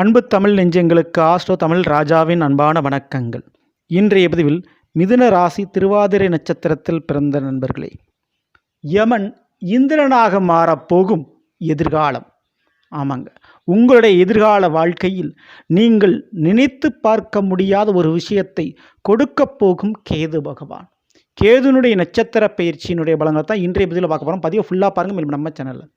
அன்பு தமிழ் நெஞ்சங்களுக்கு ஆஸ்ட்ரோ தமிழ் ராஜாவின் அன்பான வணக்கங்கள். இன்றைய பதிவில் மிதுன ராசி திருவாதிரை நட்சத்திரத்தில் பிறந்த நண்பர்களே. யமன் இந்திரனாக மாறப்போகும் எதிர்காலம். ஆமாங்க. உங்களுடைய எதிர்கால வாழ்க்கையில் நீங்கள் நினைத்து பார்க்க முடியாத ஒரு விஷயத்தை கொடுக்கப் போகும் கேது பகவான். கேதுனுடைய நட்சத்திர பயிற்சியினுடைய பலங்களை தான் இன்றைய பதிவில் பார்க்க போகிறோம் பதிவை ஃபுல்லாக பாருங்கள் மேலும் நம்ம சேனலில்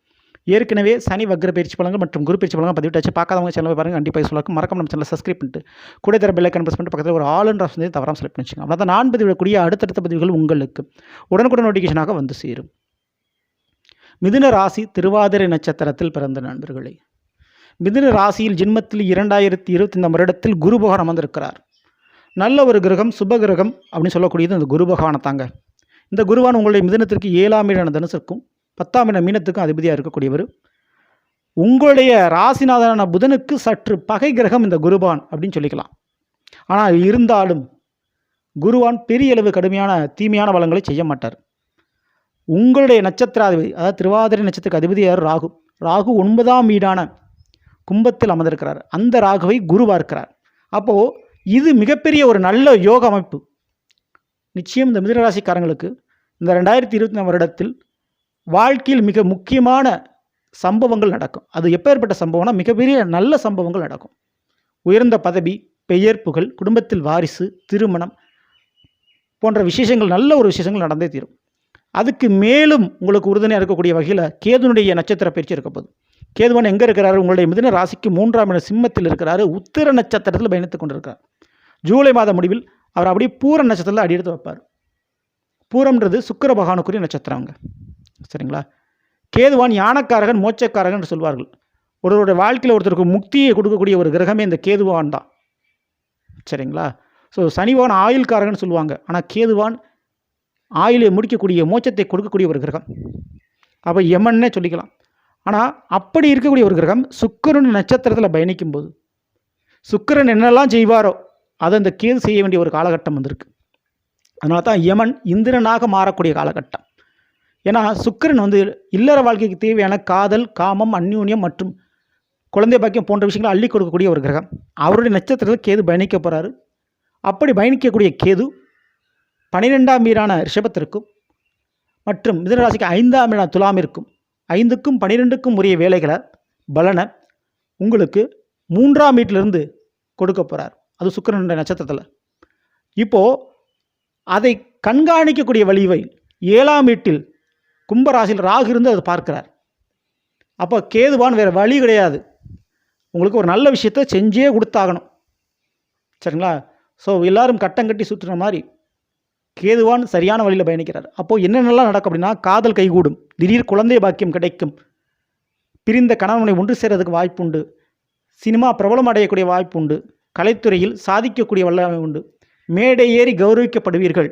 ஏற்கனவே சனி வக்ர பயிற்சி பலன்கள் மற்றும் குரு பயிற்சி பலன்கள் பதிவிட்டாச்சு பார்க்காதவங்க சேனல் பாருங்க. கண்டிப்பாக சொல்லலாம் மறக்காம நம்ம சேனல் சப்ஸ்கிரைப் பண்ணிட்டு கூட தர பெல் ஐக்கன் ப்ரெஸ் பண்ணிட்டு பக்கத்தில் ஒரு ஆல் அண்ட் ஆப்ஷன் தவறாமல் செலக்ட் பண்ணிச்சுங்க அவ்வளோ தான் நான் பதிவிடக்கூடிய அடுத்தடுத்த பதிவுகள் உங்களுக்கு உடனுக்குடன் நோட்டிஃபிகேஷனாக வந்து சேரும். மிதுன ராசி திருவாதிரை நட்சத்திரத்தில் பிறந்த நண்பர்களே மிதுன ராசியில் ஜென்மத்தில் இரண்டாயிரத்தி இருபத்தி இந்த வருடத்தில் குரு பகவான் அமர்ந்திருக்கிறார். நல்ல ஒரு கிரகம் சுப கிரகம் அப்படின்னு சொல்லக்கூடியது இந்த குரு பகவானை தாங்க இந்த குருவான் உங்களுடைய மிதனத்திற்கு ஏழாம் மீனான தனுசிற்கும் பத்தாம் இட மீனத்துக்கும் அதிபதியாக இருக்கக்கூடியவர். உங்களுடைய ராசிநாதனான புதனுக்கு சற்று பகை கிரகம் இந்த குருபான் அப்படின்னு சொல்லிக்கலாம். ஆனால் இருந்தாலும் குருவான் பெரிய அளவு கடுமையான தீமையான வளங்களை செய்ய மாட்டார். உங்களுடைய நட்சத்திராதிபதி அதாவது திருவாதிரை நட்சத்திரக்கு அதிபதியார் ராகு. ராகு ஒன்பதாம் வீடான கும்பத்தில் அமர்ந்திருக்கிறார். அந்த ராகுவை குரு பார்க்கிறார். அப்போது இது மிகப்பெரிய ஒரு நல்ல யோக அமைப்பு. நிச்சயம் இந்த மிதனராசிக்காரங்களுக்கு இந்த ரெண்டாயிரத்தி இருபத்தி வருடத்தில் வாழ்க்கையில் மிக முக்கியமான சம்பவங்கள் நடக்கும். அது எப்பேற்பட்ட சம்பவம்னா மிகப்பெரிய நல்ல சம்பவங்கள் நடக்கும். உயர்ந்த பதவி பெயர் புகழ் குடும்பத்தில் வாரிசு திருமணம் போன்ற விசேஷங்கள் நல்ல ஒரு விசேஷங்கள் நடந்தே தீரும். அதுக்கு மேலும் உங்களுக்கு உறுதுணையாக இருக்கக்கூடிய வகையில் கேதுனுடைய நட்சத்திர பயிற்சி இருக்க போகுது. கேதுவன் எங்கே இருக்கிறாரு? உங்களுடைய மிதன ராசிக்கு மூன்றாம் இட சிம்மத்தில் இருக்கிறாரு. உத்திர நட்சத்திரத்தில் பயணித்துக் கொண்டிருக்கார் ஜூலை மாத முடிவில் அவர் அப்படியே பூர நட்சத்திரத்தில் அடியெடுத்து வைப்பார். பூரம்ன்றது சுக்கர பகவானுக்குரிய நட்சத்திரங்க சரிங்களா? கேதுவான் யானக்காரகன் மோச்சக்காரகன் என்று சொல்வார்கள். ஒருவருடைய வாழ்க்கையில் ஒருத்தருக்கு முக்தியை கொடுக்கக்கூடிய ஒரு கிரகமே இந்த கேதுவான் தான். சரிங்களா? ஸோ சனிவான் ஆயுள்காரகன் சொல்லுவாங்க. ஆனால் கேதுவான் ஆயுளை முடிக்கக்கூடிய மோச்சத்தை கொடுக்கக்கூடிய ஒரு கிரகம். அப்போ யமன்னே சொல்லிக்கலாம். ஆனால் அப்படி இருக்கக்கூடிய ஒரு கிரகம் சுக்கரன் நட்சத்திரத்தில் பயணிக்கும் போது சுக்கிரன் என்னெல்லாம் செய்வாரோ அதை அந்த கேது செய்ய வேண்டிய ஒரு காலகட்டம் வந்திருக்கு. அதனால தான் யமன் இந்திரனாக மாறக்கூடிய காலகட்டம். ஏன்னா சுக்கிரன் வந்து இல்லற வாழ்க்கைக்கு தேவையான காதல் காமம் அந்யூன்யம் மற்றும் குழந்தை பாக்கியம் போன்ற விஷயங்களை அள்ளி கொடுக்கக்கூடிய ஒரு கிரகம். அவருடைய நட்சத்திரத்தில் கேது பயணிக்க போகிறாரு அப்படி பயணிக்கக்கூடிய கேது பனிரெண்டாம் வீரான ரிஷபத்திற்கும் மற்றும் மிதனராசிக்கு ஐந்தாம் வீரான துலாமிற்கும் ஐந்துக்கும் பனிரெண்டுக்கும் உரிய வேலைகளை பலனை உங்களுக்கு மூன்றாம் வீட்டிலிருந்து கொடுக்க போகிறார் அது சுக்கிரனுடைய நட்சத்திரத்தில். இப்போது அதை கண்காணிக்கக்கூடிய வழிவை ஏழாம் வீட்டில் கும்பராசியில் ராகு இருந்து அதை பார்க்கிறார். அப்போ கேதுவான் வேறு வழி கிடையாது. உங்களுக்கு ஒரு நல்ல விஷயத்த செஞ்சே கொடுத்தாகணும். சரிங்களா? ஸோ எல்லாரும் கட்டம் கட்டி சுற்றுற மாதிரி கேதுவான் சரியான வழியில் பயணிக்கிறார். அப்போது என்னென்னலாம் நடக்கும் அப்படின்னா காதல் கைகூடும். திடீர் குழந்தை பாக்கியம் கிடைக்கும். பிரிந்த கணவனை ஒன்று சேர்றதுக்கு வாய்ப்புண்டு சினிமா பிரபலம் அடையக்கூடிய வாய்ப்புண்டு கலைத்துறையில் சாதிக்கக்கூடிய வல்லமை உண்டு. மேடை ஏறி கௌரவிக்கப்படுவீர்கள்.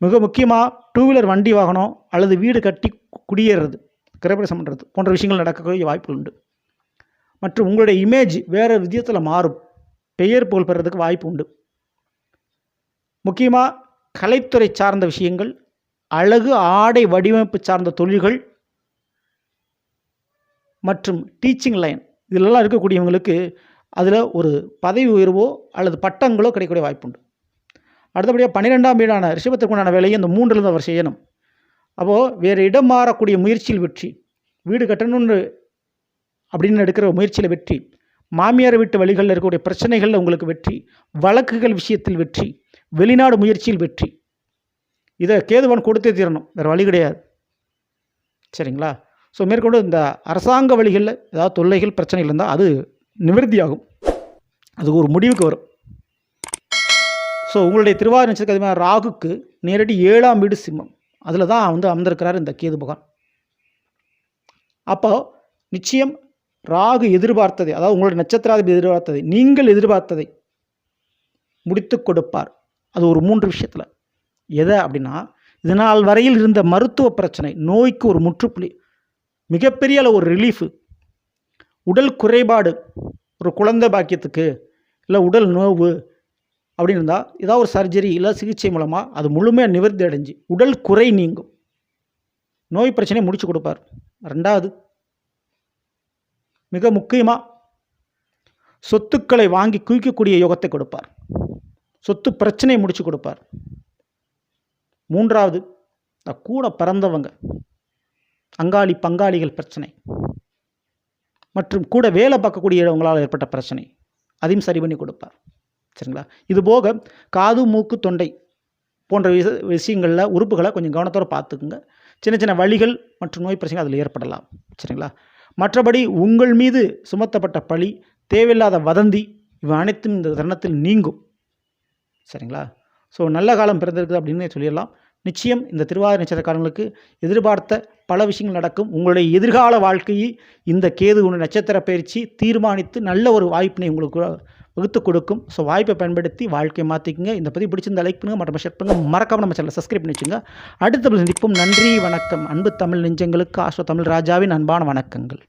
மிக முக்கியமாக டூ வீலர் வண்டி வாகனம் அல்லது வீடு கட்டி குடியேறது கிரகப்பிரசம் பண்ணுறது போன்ற விஷயங்கள் நடக்கக்கூடிய வாய்ப்புகள் உண்டு. மற்றும் உங்களுடைய இமேஜ் வேறு விதத்தில் மாறும். பெயர் புகழ் பெறதுக்கு வாய்ப்பு உண்டு. முக்கியமாக கலைத்துறை சார்ந்த விஷயங்கள் அழகு ஆடை வடிவமைப்பு சார்ந்த தொழில்கள் மற்றும் டீச்சிங் லைன் இதிலெல்லாம் இருக்கக்கூடியவங்களுக்கு அதில் ஒரு பதவி உயர்வோ அல்லது பட்டங்களோ கிடைக்கக்கூடிய வாய்ப்புண்டு அடுத்தபடியாக பன்னிரெண்டாம் வீடான ரிஷபத்திற்குண்டான வேலையை இந்த மூன்றிலிருந்து அவர் செய்யணும். அப்போது வேறு இடம் மாறக்கூடிய முயற்சியில் வெற்றி வீடு கட்டணும்னு அப்படின்னு எடுக்கிற முயற்சியில் வெற்றி மாமியார் வீட்டு வழிகளில் இருக்கக்கூடிய பிரச்சனைகளில் உங்களுக்கு வெற்றி வழக்குகள் விஷயத்தில் வெற்றி வெளிநாடு முயற்சியில் வெற்றி. இதை கேதுவான் கொடுத்தே தீரணும் வேறு வழி கிடையாது. சரிங்களா? ஸோ மேற்கொண்டு இந்த அரசாங்க வழிகளில் ஏதாவது தொல்லைகள் பிரச்சனைகள் இருந்தால் அது நிவர்த்தியாகும். அது ஒரு முடிவுக்கு வரும். ஸோ உங்களுடைய திருவாரூர் நட்சத்திரம் அதிகமாக ராகுக்கு நேரடி ஏழாம் வீடு சிம்மம். அதில் தான் வந்து அமர்ந்திருக்கிறார் இந்த கேது பகவான். அப்போ நிச்சயம் ராகு எதிர்பார்த்ததை அதாவது உங்களுடைய நட்சத்திராதிபதி எதிர்பார்த்ததை நீங்கள் எதிர்பார்த்ததை முடித்து கொடுப்பார். அது ஒரு மூன்று விஷயத்தில். எதை அப்படின்னா இதனால் வரையில் இருந்த மருத்துவ பிரச்சனை நோய்க்கு ஒரு முற்றுப்புள்ளி மிகப்பெரிய அளவு ஒரு ரிலீஃபு உடல் குறைபாடு ஒரு குழந்தை பாக்கியத்துக்கு இல்லை உடல் நோவு அப்படின்னு இருந்தால் ஏதாவது ஒரு சர்ஜரி இல்லை சிகிச்சை மூலமாக அது முழுமையாக நிவர்த்தி அடைஞ்சு உடல் குறை நீங்கும். நோய் பிரச்சனையை முடிச்சு கொடுப்பார். ரெண்டாவது மிக முக்கியமாக சொத்துக்களை வாங்கி குவிக்கக்கூடிய யோகத்தை கொடுப்பார். சொத்து பிரச்சனையை முடிச்சு கொடுப்பார். மூன்றாவது இந்த கூட பிறந்தவங்க அங்காளி பங்காளிகள் பிரச்சனை மற்றும் கூட வேலை பார்க்கக்கூடியவங்களால் ஏற்பட்ட பிரச்சனை அதையும் சரி பண்ணி கொடுப்பார். சரிங்களா? இது போக காது மூக்கு தொண்டை போன்ற விஷ விஷயங்களில் உறுப்புகளை கொஞ்சம் கவனத்தோடு பார்த்துக்குங்க. சின்ன சின்ன வழிகள் மற்றும் நோய் பிரச்சனைகள் அதில் ஏற்படலாம். சரிங்களா? மற்றபடி உங்கள் மீது சுமத்தப்பட்ட பழி தேவையில்லாத வதந்தி இவை அனைத்தும் இந்த தருணத்தில் நீங்கும். சரிங்களா? ஸோ நல்ல காலம் பிறந்திருக்குது அப்படின்னு சொல்லிடலாம். நிச்சயம் இந்த திருவாதிரை நட்சத்திரக்காரங்களுக்கு எதிர்பார்த்த பல விஷயங்கள் நடக்கும். உங்களுடைய எதிர்கால வாழ்க்கையை இந்த கேது ஒன்று நட்சத்திர பயிற்சி தீர்மானித்து நல்ல ஒரு வாய்ப்பினை உங்களுக்கு வகுத்து கொடுக்கும். ஸோ வாய்ப்பை பயன்படுத்தி வாழ்க்கையை மாற்றிக்குங்க இந்த பதிவு பிடிச்சிருந்த லைக் பண்ணுங்கள் மற்றும் ஷேர் பண்ணுங்கள் மறக்காம நம்ம சேனலை சப்ஸ்கிரைப் பண்ணி வச்சுங்க. அடுத்த பதில் சந்திப்போம். நன்றி வணக்கம். அன்பு தமிழ் நெஞ்சங்களுக்கு ஆஸ்வ தமிழ் ராஜாவின் அன்பான வணக்கங்கள்.